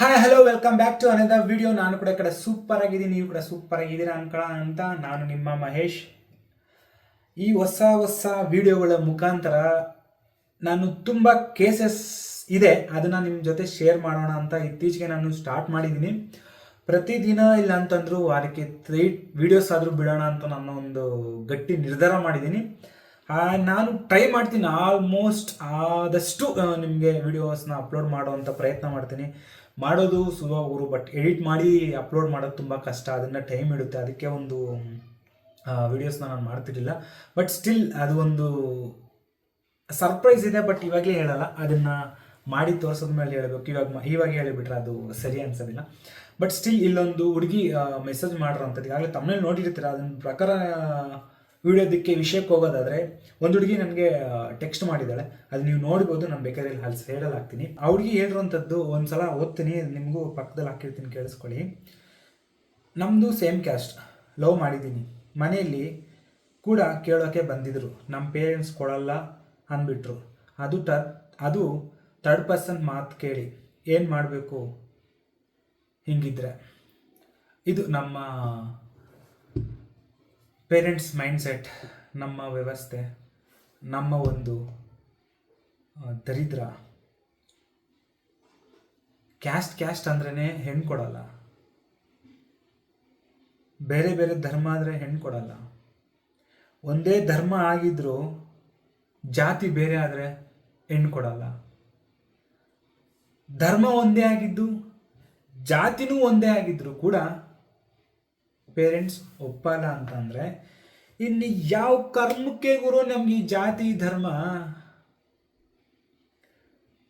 Hi hello welcome back to another video ನಾನು ಕೂಡ ಕಡೆ ಸೂಪರ್ ಆಗಿದ್ದೀನಿ. ನೀವು ಕೂಡ ಸೂಪರ್ ಆಗಿದ್ದೀರಾ ಅನ್ಕೊಳ ಅಂತ ನಾನು ನಿಮ್ಮ ಮಹೇಶ್. ಈ ಹೊಸ ಹೊಸ ವಿಡಿಯೋಗಳ ಮುಖಾಂತರ ನಾನು ತುಂಬ ಕೇಸಸ್ ಇದೆ. ಅದನ್ನು ನಿಮ್ಮ ಜೊತೆ ಶೇರ್ ಮಾಡೋಣ ಅಂತ ಇತ್ತೀಚೆಗೆ ನಾನು ಸ್ಟಾರ್ಟ್ ಮಾಡಿದ್ದೀನಿ. ಪ್ರತಿದಿನ ಇಲ್ಲ ಅಂತಂದ್ರು ವಾರಕ್ಕೆ ತ್ರೀ ವಿಡಿಯೋಸ್ ಆದರೂ ಬಿಡೋಣ ಅಂತ ನಾನು ಒಂದು ಗಟ್ಟಿ ನಿರ್ಧಾರ ಮಾಡಿದ್ದೀನಿ. ನಾನು ಟ್ರೈ ಮಾಡ್ತೀನಿ ಆಲ್ಮೋಸ್ಟ್ ಆದಷ್ಟು ನಿಮಗೆ ವಿಡಿಯೋಸ್ನ ಅಪ್ಲೋಡ್ ಮಾಡುವಂಥ ಪ್ರಯತ್ನ ಮಾಡ್ತೀನಿ. ಮಾಡೋದು ಸುಲಭ ಬಟ್ ಎಡಿಟ್ ಮಾಡಿ ಅಪ್ಲೋಡ್ ಮಾಡೋದು ತುಂಬ ಕಷ್ಟ. ಅದನ್ನು ಟೈಮ್ ಇಡುತ್ತೆ ಅದಕ್ಕೆ ಒಂದು ವಿಡಿಯೋಸ್ನ ನಾನು ಮಾಡ್ತಿರಲಿಲ್ಲ. ಬಟ್ ಸ್ಟಿಲ್ ಅದು ಒಂದು ಸರ್ಪ್ರೈಸ್ ಇದೆ ಬಟ್ ಇವಾಗಲೇ ಹೇಳಲ್ಲ. ಅದನ್ನು ಮಾಡಿ ತೋರಿಸೋದ ಮೇಲೆ ಹೇಳಬೇಕು. ಇವಾಗ ಇವಾಗ ಹೇಳಿಬಿಟ್ರೆ ಅದು ಸರಿ ಅನ್ಸೋದಿಲ್ಲ. ಬಟ್ ಸ್ಟಿಲ್ ಇಲ್ಲೊಂದು ಹುಡುಗಿ ಮೆಸೇಜ್ ಮಾಡಿರೋಂಥದ್ದು ಈಗಾಗಲೇ ತಮ್ಮನೇಲಿ ನೋಡಿರ್ತೀರ? ಅದನ್ನ ಪ್ರಕಾರ ವಿಡಿಯೋದಕ್ಕೆ ವಿಷಯಕ್ಕೆ ಹೋಗೋದಾದ್ರೆ, ಒಂದು ಹುಡುಗಿ ನನಗೆ ಟೆಕ್ಸ್ಟ್ ಮಾಡಿದ್ದಾಳೆ ಅದು ನೀವು ನೋಡ್ಬೋದು, ನಾನು ಬೇಕಾದ್ರೆ ಇಲ್ಲಿ ಸೈಡಲ್ಲಿ ಹಾಕ್ತೀನಿ. ಆ ಹುಡುಗಿ ಹೇಳಿರುವಂಥದ್ದು ಒಂದ್ಸಲ ಓದ್ತೀನಿ, ನಿಮಗೂ ಪಕ್ಕದಲ್ಲಿ ಹಾಕಿರ್ತೀನಿ, ಕೇಳಿಸ್ಕೊಳ್ಳಿ. ನಮ್ಮದು ಸೇಮ್ ಕ್ಯಾಸ್ಟ್ ಲವ್ ಮಾಡಿದ್ದೀನಿ. ಮನೆಯಲ್ಲಿ ಕೂಡ ಕೇಳೋಕ್ಕೆ ಬಂದಿದ್ರು. ನಮ್ಮ ಪೇರೆಂಟ್ಸ್ ಕೊಡಲ್ಲ ಅಂದ್ಬಿಟ್ರು. ಅದು ಟ ಅದು ಥರ್ಡ್ ಪರ್ಸನ್ ಮಾತು ಕೇಳಿ, ಏನು ಮಾಡಬೇಕು? ಹಿಂಗಿದ್ರೆ. ಇದು ನಮ್ಮ ಪೇರೆಂಟ್ಸ್ ಮೈಂಡ್ಸೆಟ್ ನಮ್ಮ ವ್ಯವಸ್ಥೆ, ನಮ್ಮ ಒಂದು ದರಿದ್ರ. ಕ್ಯಾಸ್ಟ್ ಕ್ಯಾಸ್ಟ್ ಅಂದ್ರೇ ಹೆಣ್ಣು ಕೊಡಲ್ಲ. ಬೇರೆ ಬೇರೆ ಧರ್ಮ ಆದರೆ ಹೆಣ್ಣು ಕೊಡಲ್ಲ. ಒಂದೇ ಧರ್ಮ ಆಗಿದ್ದರೂ ಜಾತಿ ಬೇರೆ ಆದರೆ ಹೆಣ್ಣು ಕೊಡಲ್ಲ. ಧರ್ಮ ಒಂದೇ ಆಗಿದ್ದು, ಜಾತಿನೂ ಒಂದೇ ಆಗಿದ್ದರೂ ಕೂಡ ಪೇರೆಂಟ್ಸ್ ಒಪ್ಪಲ್ಲ ಅಂತಂದರೆ, ಇನ್ನು ಯಾವ ಕರ್ಮಕ್ಕೆ ಗುರು ನಮ್ಗೆ ಈ ಜಾತಿ ಧರ್ಮ?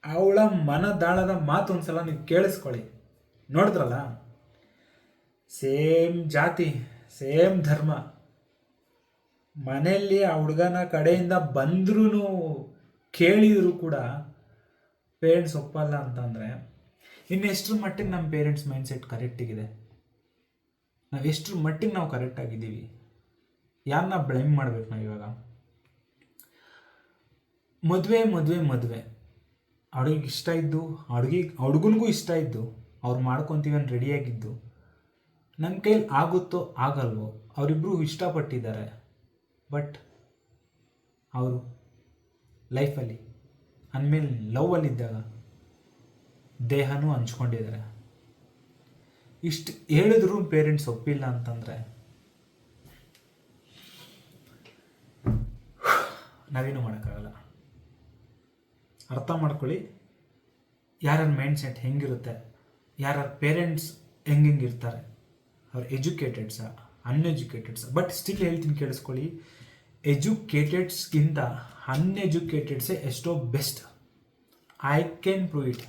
ಅವಳ ಮನದಾಳದ ಮಾತು ಒಂದ್ಸಲ ನೀವು ಕೇಳಿಸ್ಕೊಳ್ಳಿ. ನೋಡಿದ್ರಲ್ಲ? ಸೇಮ್ ಜಾತಿ, ಸೇಮ್ ಧರ್ಮ. ಮನೆಯಲ್ಲಿ ಆ ಹುಡುಗನ ಕಡೆಯಿಂದ ಬಂದ್ರೂ ಕೇಳಿದ್ರು ಕೂಡ ಪೇರೆಂಟ್ಸ್ ಒಪ್ಪಲ್ಲ ಅಂತಂದರೆ, ಇನ್ನು ಎಷ್ಟರ ಮಟ್ಟಿಗೆ ನಮ್ಮ ಪೇರೆಂಟ್ಸ್ ಮೈಂಡ್ಸೆಟ್ ಕರೆಕ್ಟಿಗಿದೆ ನಾವು ಮಟ್ಟಿಗೆ ನಾವು ಕರೆಕ್ಟ್ ಆಗಿದ್ದೀವಿ? ಯಾರನ್ನ ಬ್ಲೇಮ್ ಮಾಡ್ಬೇಕು ನಾವು ಇವಾಗ? ಮದುವೆ ಮದುವೆ ಮದುವೆ. ಅಡುಗೆ ಇಷ್ಟ ಇದ್ದು ಅಡುಗೆ ಹುಡುಗನಿಗೂ ಇಷ್ಟ ಇದ್ದು, ಅವ್ರು ಮಾಡ್ಕೊತೀವಿ ಅಂತ ರೆಡಿಯಾಗಿದ್ದು ನನ್ನ ಕೈಲಿ ಆಗುತ್ತೋ ಆಗಲ್ವೋ ಅವರಿಬ್ಬರು ಇಷ್ಟಪಟ್ಟಿದ್ದಾರೆ. ಬಟ್ ಅವರು ಲೈಫಲ್ಲಿ ಅಂದಮೇಲೆ ಲವ್ವಲ್ಲಿದ್ದಾಗ ದೇಹನೂ ಹಂಚ್ಕೊಂಡಿದ್ದಾರೆ. ಇಷ್ಟು ಹೇಳಿದ್ರು ಪೇರೆಂಟ್ಸ್ ಒಪ್ಪಿಲ್ಲ ಅಂತಂದರೆ ನಾವೇನು ಮಾಡೋಕ್ಕಾಗಲ್ಲ. ಅರ್ಥ ಮಾಡ್ಕೊಳ್ಳಿ. ಯಾರ್ಯಾರ ಮೈಂಡ್ ಸೆಟ್ ಹೆಂಗಿರುತ್ತೆ, ಯಾರ್ಯಾರ ಪೇರೆಂಟ್ಸ್ ಹೆಂಗೆ ಇರ್ತಾರೆ ಅವ್ರು ಎಜುಕೇಟೆಡ್ಸ ಅನ್ಎಜುಕೇಟೆಡ್ಸ ಬಟ್ ಸ್ಟಿಲ್ ಹೇಳ್ತೀನಿ ಕೇಳಿಸ್ಕೊಳ್ಳಿ. ಎಜುಕೇಟೆಡ್ಸ್ಗಿಂತ ಅನ್ಎಜುಕೇಟೆಡ್ಸೇ ಎಷ್ಟೋ best I can prove it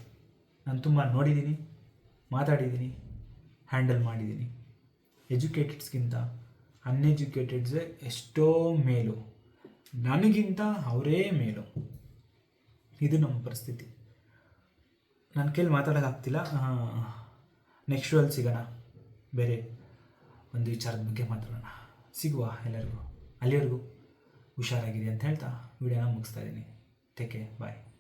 ನಾನು ತುಂಬ ನೋಡಿದ್ದೀನಿ ಮಾತಾಡಿದ್ದೀನಿ ಹ್ಯಾಂಡಲ್ ಮಾಡಿದ್ದೀನಿ. ಎಜುಕೇಟೆಡ್ಸ್ಗಿಂತ ಅನ್ಎಜುಕೇಟೆಡ್ಸೇ ಎಷ್ಟೋ ಮೇಲು. ನನಗಿಂತ ಅವರೇ ಮೇಲು. ಇದು ನಮ್ಮ ಪರಿಸ್ಥಿತಿ. ನನ್ನ ಕೈಲಿ ಮಾತಾಡೋಕ್ಕಾಗ್ತಿಲ್ಲ ನೆಕ್ಸ್ಟ್ ಅಲ್ಲಿ ಸಿಗೋಣ. ಬೇರೆ ಒಂದು ವಿಚಾರದ ಬಗ್ಗೆ ಮಾತಾಡೋಣ. ಸಿಗುವ ಎಲ್ಲರಿಗೂ. ಅಲ್ಲಿವರೆಗೂ ಹುಷಾರಾಗಿದೆ ಅಂತ ಹೇಳ್ತಾ ವಿಡಿಯೋನ ಮುಗಿಸ್ತಾ ಇದ್ದೀನಿ. ಟೇಕ್ ಬಾಯ್